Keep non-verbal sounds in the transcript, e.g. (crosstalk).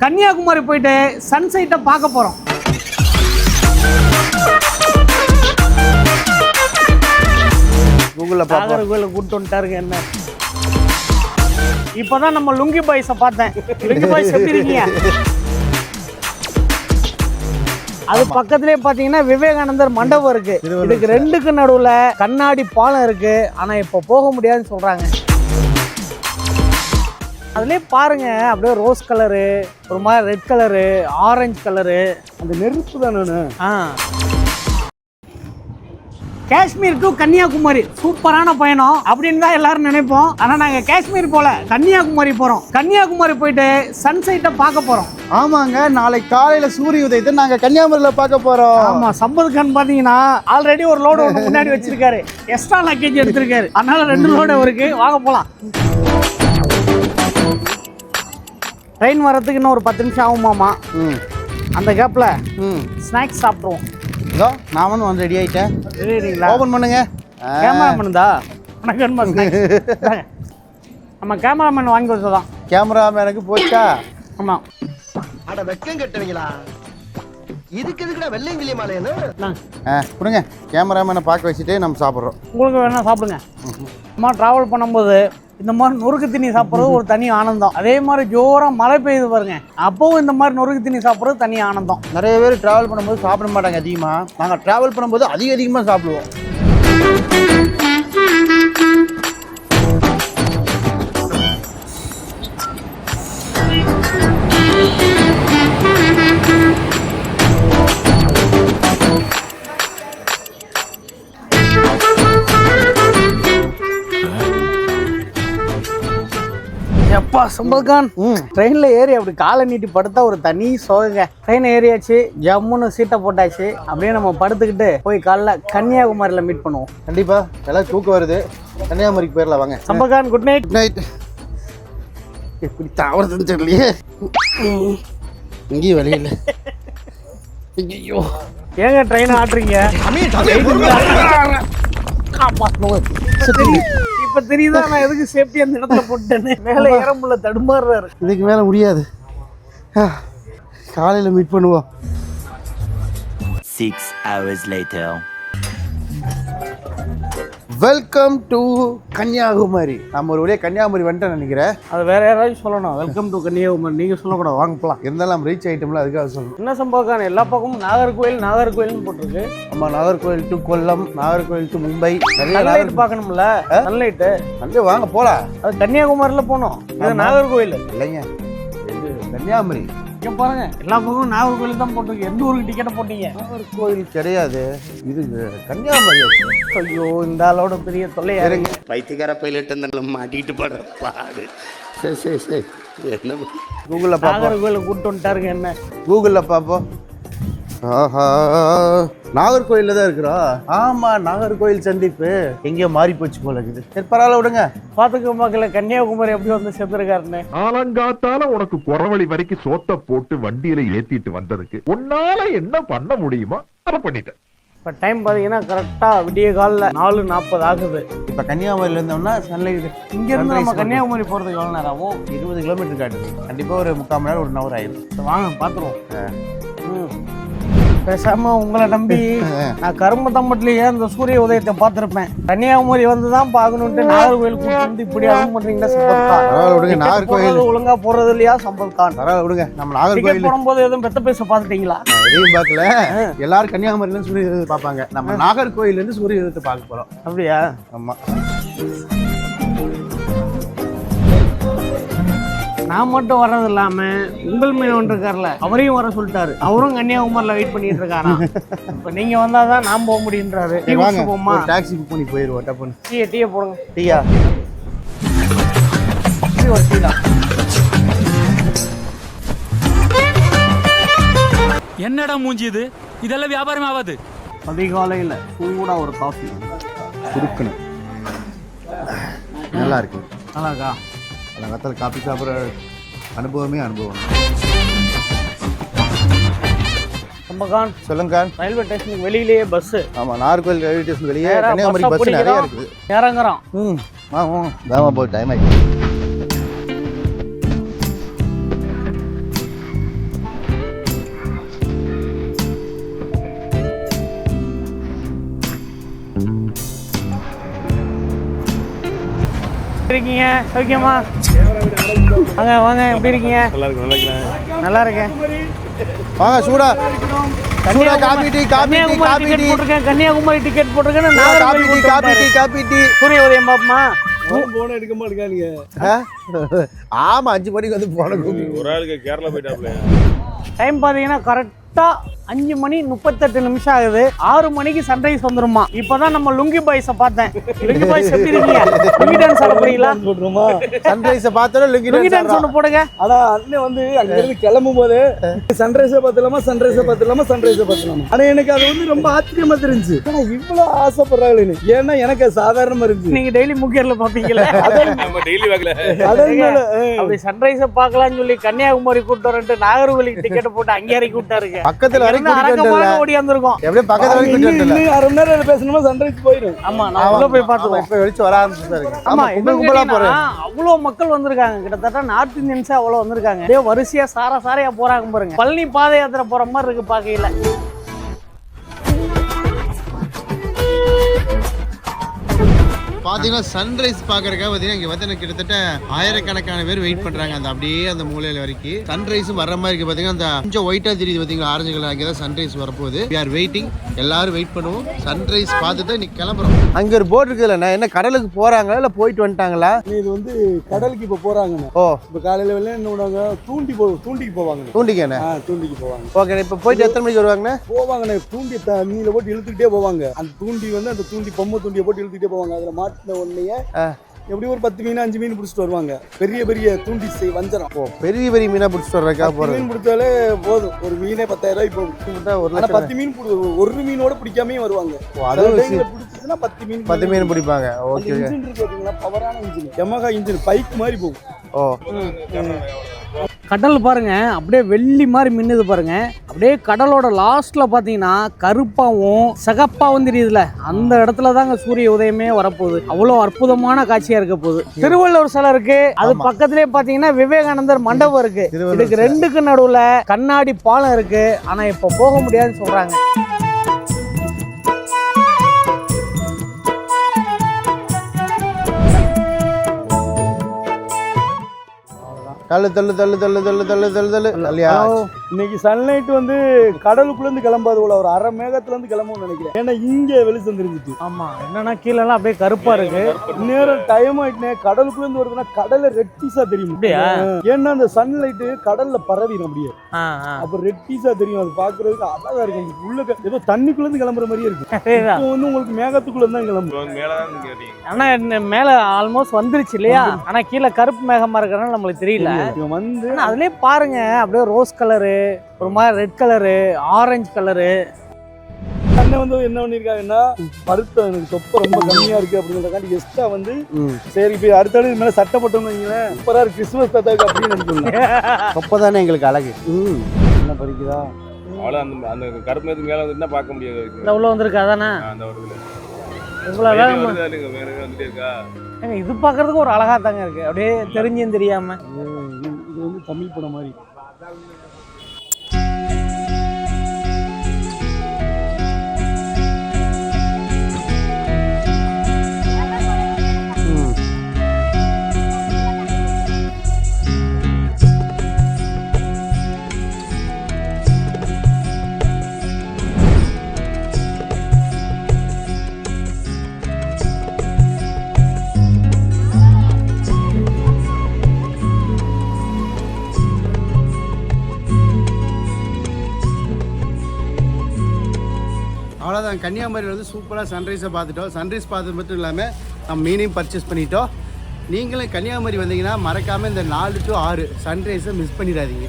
கன்னியாகுமரி போயிட்டு சன்செட்டை பார்க்க போறோம். கூகுளில் பார்ப்போம். நாகர்கோயில கூட்டு வந்துட்டாருங்க என்ன? இப்பதான் நம்ம லுங்கி பாய்ஸ பார்த்தேன். லுங்கி பாய்ஸ் எப்படி இருக்கீங்க? அது பக்கத்துலயே பாத்தீங்கன்னா விவேகானந்தர் மண்டபம் இருக்கு. இதுக்கு ரெண்டுக்கு நடுவுல கண்ணாடி பாலம் இருக்கு. ஆனா இப்ப போக முடியாதுன்னு சொல்றாங்க. அதுலயே பாருங்க அப்படியே ரோஸ் கலரு ஒரு மாதிரி ரெட் கலரு ஆரஞ்சு கலரு அந்த நெருப்பு தானே ஆ. காஷ்மீர் டு கன்னியாகுமரி. சூப்பரான பயணம் அப்படின்னு தான் எல்லாரும் நினைப்போம். ஆனா நாங்க காஷ்மீர் போல கன்னியாகுமரி போறோம். கன்னியாகுமரி போயிட்டு சன்செட்டை பார்க்க போறோம். ஆமாங்க நாளைக்கு காலையில சூரிய உதயத்தை நாங்க கன்னியாகுமரியில பார்க்க போறோம். ஆமா சம்பத் கான் பாத்தீங்கன்னா ஆல்ரெடி ஒரு லோடு முன்னாடி வச்சிருக்காரு. எக்ஸ்ட்ரா லக்கேஜ் எடுத்திருக்காரு. அதனால ரெண்டு லோடு இருக்கு. வாங்க போலாம். ட்ரெயின் வரதுக்கு இன்னும் ஒரு பத்து நிமிஷம் ஆகுமாமா? ம். அந்த கேப்ல ம். ஸ்நாக்ஸ் சாப்பிடுவோம். இதோ நான் வந்து வந்து ரெடி ஆயிட்டேன். சரிங்களா ஓபன் பண்ணுங்க. கேமராமேன் தான் வணக்கம். நம்ம கேமராமேன் வாங்கி கொடுத்ததான் கேமராமேனுக்கு போச்சா? ஆமாம் அட வெக்கம் கட்டுவீங்களா? இதுக்கு எதுக்குடா வெள்ளையங்கிலி இந்தாங்க. ஆ. கொடுங்க. கேமராமேனை பார்க்க வச்சுட்டு நம்ம சாப்பிட்றோம். உங்களுக்கு வேணா சாப்பிடுங்க. அம்மா ட்ராவல் பண்ணும்போது இந்த மாதிரி நொறுக்கு தண்ணி சாப்பிட்றது ஒரு தனி ஆனந்தம். அதே மாதிரி ஜோராக மழை பெய்யுது பாருங்க. அப்பவும் இந்த மாதிரி நொறுக்கு தண்ணி சாப்பிட்றது தனி ஆனந்தம். நிறைய பேர் டிராவல் பண்ணும்போது சாப்பிட மாட்டாங்க அதிகமாக நாங்கள் டிராவல் பண்ணும்போது அதிக அதிகமாக சாப்பிடுவோம். சம்பல்கான் ட்ரெயினில் ஏறி அப்படி காலை நீட்டி படுத்தா ஒரு தனி சோகங்க. ட்ரெயின் ஏறியாச்சு ஜம்முன்னு சீட்டை போட்டாச்சு. அப்படியே நம்ம படுத்துக்கிட்டு போய் காலைல கன்னியாகுமரியில் மீட் பண்ணுவோம். கண்டிப்பாக எல்லாம் தூக்கம் வருது. கன்னியாகுமரிக்கு போயிடலாம் வாங்க. சம்பல்கான் குட் நைட் குட் நைட் எப்படி தாவறதுன்னு தெரியலையே இங்கேயும் வழி இல்லை. ஐயோ ஏங்க ட்ரெயின் ஆட்டுறீங்க? இப்ப தெரியுதா நான் எதுக்கு சேஃப்டி அந்த இடத்துல போட்டேன்னு மேல ஏற முடியல தடுமாறுறாரு. இதுக்கு மேலே முடியாது. காலையில் மீட் பண்ணுவோம். Six hours later. Welcome to Kanyakumari. நம்ம ஒரு வழியாக கன்னியாகுமரி வந்துட்டேன் நினைக்கிறேன் அது வேற யாராவது சொல்லணும். Welcome to Kanyakumari. நீங்க சொல்லக்கூடாது. வாங்க போலாம். இருந்தாலும் நம்ம ரீச் ஆயிட்டோம்ல அதுக்காக சொல்லணும். என்ன சம்பவம் எல்லா பக்கமும் நாகர்கோயில் நாகர்கோயில்னு போட்டிருக்கு. நம்ம நாகர்கோவில் டு கொல்லம் நாகர்கோவில் டு மும்பை. நிறைய நாகர் பார்க்கணும்ல? சன்லைட்டு வந்து வாங்க போலாம். அது கன்னியாகுமரியில போனோம். இது நாகர்கோயில் இல்லைங்க. கன்னியாகுமரி. இங்க பாருங்க. எல்லா பக்கமும் நாகர்கோயில் தான் போட்டிருக்கு. எந்த ஊருக்கு டிக்கெட்டை போட்டீங்க? நாகர்கோவில் கிடையாது. இது கன்னியாகுமரி. ஐயோ இந்த ஆளோட பெரிய தொல்லையா இருக்கு. பைத்தியக்கார பைலட் மாட்டிக்கிட்டு படுற பாடு. சரி சரி சரி என்ன? கூகுளில் பார்ப்போம் நாகர்கோயில கூட்டு வந்துட்டாருங்க என்ன? கூகுளில் பார்ப்போம் ஆஹா. நாகர்கோயிலில் தான் இருக்கிறோம் ஆமாம் நாகர்கோயில் சந்திப்பு. எங்கேயோ மாறி போச்சு போல இருக்குது. சரி பரவாயில்ல விடுங்க. பாத்துக்க மக்கள கன்னியாகுமரி எப்படி வந்து சேர்ந்துருக்காருன்னு ஆலங்காத்தால உனக்கு குறவழி வரைக்கும் சோத்த போட்டு வண்டியில ஏத்திட்டு வந்ததுக்கு உன்னால என்ன பண்ண முடியுமோ அதை பண்ணிட்டேன். இப்போ டைம் பார்த்தீங்கன்னா கரெக்டாக விடிய காலில் நாலு நாற்பது ஆகுது. இப்போ கன்னியாகுமரியில் இருந்தோம்னா சன்லைட் இங்கேருந்து நம்ம கன்னியாகுமரி போகிறதுக்கு எவ்வளோ நேரம் ஆகும்? இருபது கிலோமீட்டர் காட்டுது. கண்டிப்பாக ஒரு முக்கால் மணி நேரம் ஒரு ஹவர் ஆயிடும் வாங்க பார்த்துருவோம் பேசாம உங்களை நம்பி நான் கரும்பத்தம்பட்டிலேயே அந்த சூரிய உதயத்தை பார்த்துருப்பேன். கன்னியாகுமரி வந்து தான் பார்க்கணுன்ட்டு நாகர்கோயில் வந்து இப்படி அனுப்ப பண்ணுறீங்களா சம்பத் நாகர்கோயில். ஒழுங்கா போடுறது இல்லையா சம்பத் கான் விடுங்க. நம்ம நாகர்கோயில். போடும்போது எதுவும் பெத்த பேச பார்த்துட்டீங்களா? எதையும் பார்க்கல. எல்லாரும் கன்னியாகுமரியில சூரிய உதயத்தை பார்ப்பாங்க. நம்ம நாகர்கோயில்ல இருந்து சூரிய உதயத்தை பார்க்க போறோம். அப்படியா? ஆமா. நான் மட்டும் வர்றது இல்லாம உங்கள் மீனவன் இருக்கார்ல அவரையும் வர சொல்லிட்டாரு. அவரும் கன்னியாகுமரியில வெயிட் பண்ணிட்டு இருக்காராம் இப்ப நீங்க வந்தாதான் நான் போக முடியுன்றாரு. போமா? டாக்ஸி புக் பண்ணி போயிடுவோம் டப்புன்னு. டீயை டீயை போடுங்க. டீயா? ஒரு டீ தான். என்னடா மூஞ்சி இது? இதெல்லாம் வியாபாரம் ஆகாது. அதிகாலையில் சூடாக ஒரு காஃபி குடுக்கணும் நல்லா இருக்கு. நல்லாக்கா அந்த காலத்தில் காப்பி சாப்பிட்ற அனுபவமே அனுபவம். சம்பகான் சொல்லுங்க ரயில்வே ஸ்டேஷனுக்கு வெளியிலேயே பஸ்ஸு ஆமா நாகர்கோயில் ரயில்வே ஸ்டேஷன் வெளியே கன்னியாகுமரி பஸ் நிறைய. இருக்குது. இறங்குறோம் ம் வாங்க வேகமாக போய் டைம் ஆகிடுச்சு இருக்கீங்க? சௌக்கியமா? வாங்க வாங்க எப்படி இருக்கீங்க? நல்லா இருக்கேன். வாங்க சூடா. சூடா coffee tea coffee tea coffee tea. போட்டிருக்கேன். கன்னியாகுமரி டிக்கெட் போட்டிருக்கேன் coffee tea coffee tea coffee tea. சூரிய உதயம் பாப்பமா? போன எடுக்க மாட்டேங்கானுங்க ஆ? ஆமா அஞ்சு மணிக்கு வந்து போன ஒரு ஆளுக்கு கேரளா போயிட்டாப்ல டைம் பாத்தீங்கன்னா கரெக்டா அஞ்சு மணி முப்பத்தெட்டு நிமிஷம் ஆகுது. ஆறு மணிக்கு சன்ரைஸ் வந்துருமா. இப்பதான் நம்ம லுங்கி பாய்ஸ பார்த்தேன். லுங்கி பாய்ஸ் எப்படி இருக்கீங்க? லுங்கி டான்ஸ் ஆட போறீங்களா? போட்டுருமா சன்ரைஸ பார்த்தோம் லுங்கி லுங்கி டான்ஸ் ஒன்று போடுங்க. ஆனா அண்ணன் வந்து அங்க இருந்து கிளம்பும் போது சன்ரைஸை பார்த்துலாமா சன்ரைஸை பார்த்துலாமா சன்ரைஸை பார்த்துலாமா ஆனா எனக்கு அது வந்து ரொம்ப ஆச்சரியமா தெரிஞ்சு ஆனா இவ்வளவு ஆசைப்படுறாங்களேன்னு ஏன்னா எனக்கு சாதாரணமா இருந்துச்சு. நீங்க டெய்லி முக்கியர்ல பாப்பீங்களா (laughs) நம்ம டெய்லி அப்படி சன்ரைஸ பார்க்கலாம்னு சொல்லி கன்னியாகுமரி கூட்டு வரட்டு நாகர்கோவிலுக்கு டிக்கெட் போட்டு அங்கே இறக்கி விட்டாருங்க. பக்கத்துல வரைக்கும் கூட்டிட்டு வந்துடல ஓடி வந்திருக்கோம். எப்படியும் பக்கத்துல வரைக்கும் இன்னும் கூட்டிட்டு வந்துடல இன்னும் அரை மணி நேரம் பேசணுமா? சன்ரைஸ் போயிடும் ஆமா நான் உள்ள போய் பார்த்துருவோம் இப்ப வெளிச்சு வர ஆரம்பிச்சிட்டாரு ஆமா ஆமா என்ன கும்பல் கும்பலா போறேன். அவ்வளோ மக்கள் வந்திருக்காங்க. கிட்டத்தட்ட நார்த் இந்தியன்ஸே அவ்வளோ வந்திருக்காங்க. அப்படியே வரிசையா சார சாரையா போறாங்க பாருங்க. பழனி பாத யாத்திரை போற மாதிரி இருக்கு பாக்கையில பார்த்தீங்கன்னா சன்ரைஸ் பார்க்கறதுக்காக பார்த்தீங்கன்னா இங்கே பார்த்தீங்கன்னா கிட்டத்தட்ட ஆயிரக்கணக்கான பேர் வெயிட் பண்ணுறாங்க அந்த அப்படியே அந்த மூலையில வரைக்கும் சன்ரைஸும் வர மாதிரி இருக்கு பார்த்தீங்கன்னா அந்த கொஞ்சம் ஒயிட்டாக தெரியுது பார்த்தீங்களா ஆரஞ்சு கலர் அங்கே தான் சன்ரைஸ் வரப்போகுது. வி ஆர் வெயிட்டிங் எல்லாரும் வெயிட் பண்ணுவோம். சன்ரைஸ் பார்த்துட்டு இன்னைக்கு கிளம்புறோம். அங்க ஒரு போட் இருக்குதுல்ல என்ன கடலுக்கு போறாங்களா இல்ல போயிட்டு வந்துட்டாங்களா? இது வந்து கடலுக்கு இப்ப போறாங்கண்ணே. ஓ. இப்ப காலையில வெளில என்ன பண்ணுவாங்க? தூண்டி போ தூண்டிக்கு போவாங்க தூண்டிக்கண்ணே? ஆ தூண்டிக்கு போவாங்க ஓகே இப்ப போயிட்டு எத்தனை மணிக்கு வருவாங்கண்ணே? போவாங்கண்ணே தூண்டி தண்ணியில போட்டு இழுத்துக்கிட்டே போவாங்க. அந்த தூண்டி வந்து அந்த தூண்டி பொம்மை தூண்டியை போட்டு இழுத்துக்கிட்டே போவாங்க. அதுல மாட்டின உடனே ஆ. எப்படி ஒரு பத்து மீன் அஞ்சு மீன் பிடிச்சிட்டு வருவாங்க. பெரிய பெரிய தூண்டி செய் வஞ்சரம். ஓ பெரிய பெரிய மீனா பிடிச்சிட்டு வர்றதுக்காக பத்து போறது? மீன் பிடிச்சாலே போதும். ஒரு மீனே பத்தாயிரம் ரூபாய் கிட்டத்தட்ட ஒரு ஆனா லட்சம். பத்து மீன் பிடி- ஒரு மீனோட பிடிக்காம வருவாங்க. பிடிச்சிச்சுன்னா பத்து மீன் பத்து மீன் பிடிப்பாங்க. ஓகே இன்ஜின் இருக்கு பாத்தீங்களா? பவரான இன்ஜின் Yamaha இன்ஜின் பைக் மாதிரி போகும். ஓ. கடல் பாருங்க அப்படியே வெள்ளி மாதிரி மின்னுது பாருங்க. அப்படியே கடலோட லாஸ்ட்ல பாத்தீங்கன்னா கருப்பாவும் சிகப்பாவும் தெரியுதுல. அந்த இடத்துல தாங்க சூரிய உதயமே வரப்போகுது. அவ்வளோ அற்புதமான காட்சியா இருக்க போகுது. திருவள்ளுவர் சிலை இருக்கு. அது பக்கத்திலே பாத்தீங்கன்னா விவேகானந்தர் மண்டபம் இருக்கு. இதுக்கு ரெண்டுக்கு நடுவுல கண்ணாடி பாலம் இருக்கு. ஆனா இப்ப போக முடியாதுன்னு சொல்றாங்க. தள்ளு தள்ளு தள்ளு தள்ளு தள்ளு தள்ளு தள்ளு தள்ளு தள்ளியா இன்னைக்கு சன்லைட் வந்து கடலுக்குள்ள இருந்து கிளம்பாது போல ஒரு அரை மேகத்துல இருந்து கிளம்பும்னு நினைக்கிறேன். ஏன்னா இங்க வெளிச்சம் தெரிஞ்சிட்டு ஆமா என்னன்னா கீழே எல்லாம் அப்படியே கருப்பா இருக்கு. நேரம் டைம் ஆயிட்டுனே கடலுக்குள்ள இருந்து வருதுன்னா கடல்ல ரெட்டிஸா தெரியும். அப்படியா? ஏன்னா அந்த சன்லைட் கடல்ல பரவிடும் அப்படியே. அப்ப ரெட்டிஸா தெரியும் அது பாக்குறதுக்கு அழகா இருக்கும் உள்ள ஏதோ தண்ணிக்குள்ள இருந்து கிளம்புற மாதிரியே இருக்கு. (laughs) இப்போ வந்து உங்களுக்கு மேகத்துக்குள்ள தான் கிளம்பும் மேலதான் கேட்டீங்க. ஆனா இந்த மேல ஆல்மோஸ்ட் வந்துருச்சு இல்லையா? ஆனா கீழே கருப்பு மேகமா இருக்கறனால நம்மளுக்கு தெரியல. வந்து அதுலயே பாருங்க அப்படியே ரோஸ் கலரு ஒரு மாதிரி ரெட் கலரு ஆரஞ்சு கலரு அண்ணன் வந்து என்ன பண்ணிருக்காங்கன்னா மருத்துவம் எனக்கு சொப்ப ரொம்ப கம்மியா இருக்கு அப்படிங்கிறதுக்காண்டி எக்ஸ்ட்ரா வந்து சரி இப்போ அடுத்தது இது மேல சட்டை போட்டோம்னு வைங்களேன் சூப்பரா இருக்கு. கிறிஸ்துமஸ் தாத்தாக்கு அப்படின்னு நினைக்கிறேன் அப்பதானே எங்களுக்கு அழகு. என்ன பறிக்குதா அவ்வளோ அந்த அந்த கருப்பு நேரத்துக்கு மேலே வந்துட்டுனா பார்க்க முடியாது. இந்த உள்ள வந்திருக்கு அதானே? ஆ, அந்த வருதுல எதாவது வந்துட்டே இருக்கா? ஏங்க, இது பாக்குறதுக்கு ஒரு அழகா தாங்க இருக்கு. அப்படியே தெரிஞ்சும் தெரியாம. இது இது வந்து தமிழ் படம் மாதிரி. அவ்வளோதான் கன்னியாகுமரியில் வந்து சூப்பராக சன்ரைஸை பார்த்துட்டோம். சன்ரைஸ் பார்த்தது மட்டும் இல்லாமல் நம்ம மீனையும் பர்ச்சேஸ் பண்ணிட்டோம். நீங்களும் கன்னியாகுமரி வந்தீங்கன்னா மறக்காமல் இந்த நாலு டு ஆறு சன்ரைஸை மிஸ் பண்ணிடாதீங்க.